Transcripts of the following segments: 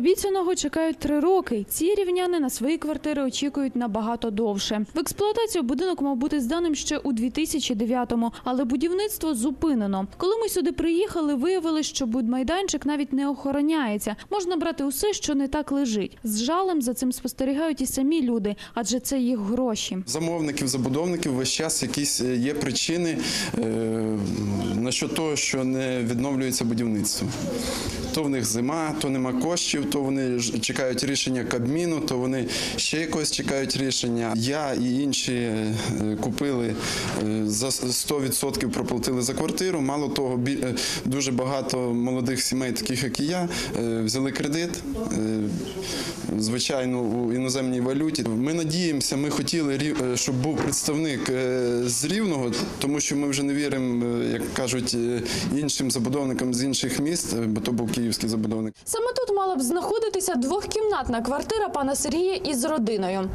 Обіцяного чекають три роки. Ці рівняни на свої квартири очікують набагато довше. В експлуатацію будинок мав бути зданим ще у 2009-му, але будівництво зупинено. Коли ми сюди приїхали, виявили, що будмайданчик навіть не охороняється. Можна брати усе, що не так лежить. З жалем за цим спостерігають і самі люди, адже це їх гроші. Замовників, забудовників весь час якісь е, є причини е, насчет того, що не відновлюється будівництво. То в них зима, то нема коштів, то вони чекають рішення Кабміну, то вони ще якось чекають рішення. Я і інші е, купили е, за 100% проплатили за квартиру. Мало того, е, дуже багато молодих сімей, таких як і я, взяли кредит. звичайно, у іноземній валюті. Ми надіємося, ми хотіли, щоб був представник з Рівного, тому що ми вже не віримо, як кажуть, іншим забудовникам з інших міст, бо то був київський забудовник. Саме тут мала б знаходитися двохкімнатна квартира пана Сергія із родиною.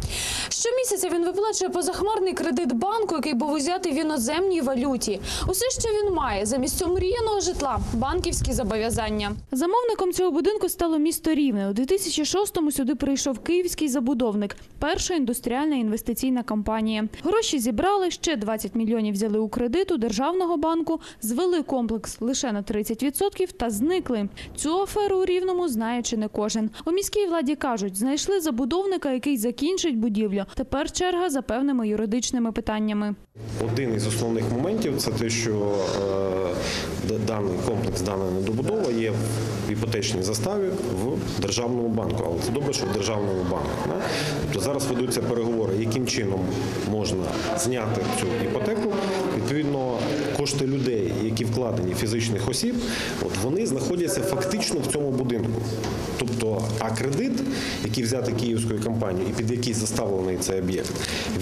Щомісяця він виплачує позахмарний кредит банку, який був узятий в іноземній валюті. Усе, що він має замість цього мріяного житла банківські зобов'язання. Замовником цього будинку стало місто Рівне. У 2006-му сюди прийшов київський забудовник, перша індустріальна інвестиційна компанія. Гроші зібрали, ще 20 мільйонів взяли у кредит у державного банку, звели комплекс лише на 30% та зникли. Цю аферу у Рівному знає чи не кожен. У міській владі кажуть, знайшли забудовника, який закінчить будівлю. Тепер черга за певними юридичними питаннями. Один із основних моментів це те, що е, даний комплекс, дана недобудова є в іпотечній заставі в державному банку. Але це добре, що в державному банку. Тобто зараз ведуться переговори, яким чином можна зняти цю іпотеку. Відповідно, кошти людей, які вкладені фізичних осіб, от вони знаходяться фактично в цьому будинку. Тобто, а кредит, який взятий київською компанією і під який заставлений цей об'єкт,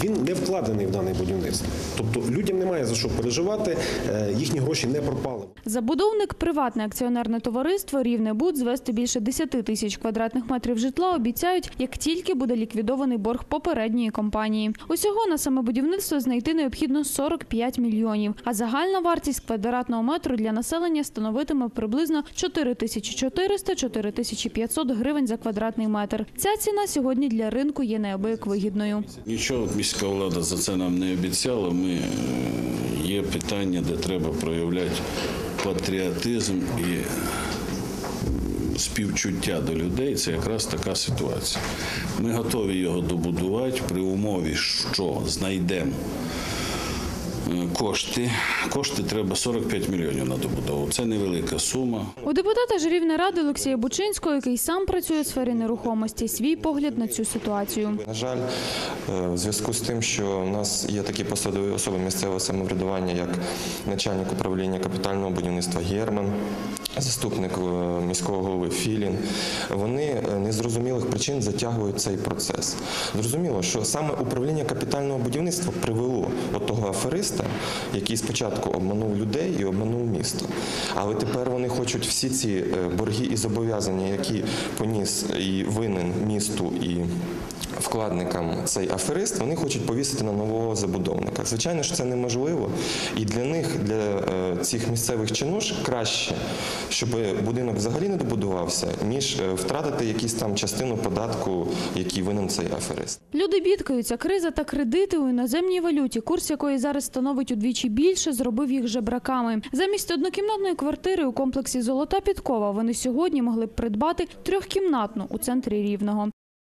він не вкладений в дане будівництво. Тобто людям немає за що переживати, е, їхні гроші не пропали. Забудовник приватне акціонерне товариство Рівнебуд звести більше 10 тисяч квадратних метрів житла обіцяють, як тільки буде ліквідований борг попередньої компанії. Усього на саме будівництво знайти необхідно 45 мільйонів. А загальна вартість квадратного метру для населення становитиме приблизно 4400-4500 гривень за квадратний метр. Ця ціна сьогодні для ринку є неабияк вигідною. Нічого міська влада за це нам не обіцяла. Ми е, є питання, де треба проявляти патріотизм і співчуття до людей. Це якраз така ситуація. Ми готові його добудувати при умові, що знайдемо. Кошти. Кошти треба 45 мільйонів на добудову. Це невелика сума. У депутата ж Рівнеради Олексія Бучинського, який сам працює у сфері нерухомості, свій погляд на цю ситуацію. На жаль, е, в зв'язку з тим, що у нас є такі посадові особи місцевого самоврядування, як начальник управління капітального будівництва Герман, заступник е, міського голови Філін, вони е, незрозумілих причин затягують цей процес. Зрозуміло, що саме управління капітального будівництва привело от того афериста, який спочатку обманув людей і обманув місто. Але тепер вони хочуть всі ці е, борги і зобов'язання, які поніс і винен місту і вкладникам цей аферист, вони хочуть повісити на нового забудовника. Звичайно ж, це неможливо. І для них, для е, цих місцевих чинуш, краще, щоб будинок взагалі не добудувався, ніж е, втратити якусь там частину податку, який винен цей аферист. Люди бідкаються, криза та кредити у іноземній валюті, курс якої зараз становить удвічі більше, зробив їх жебраками. Замість однокімнатної квартири у комплексі Золота Підкова вони сьогодні могли б придбати трьохкімнатну у центрі Рівного.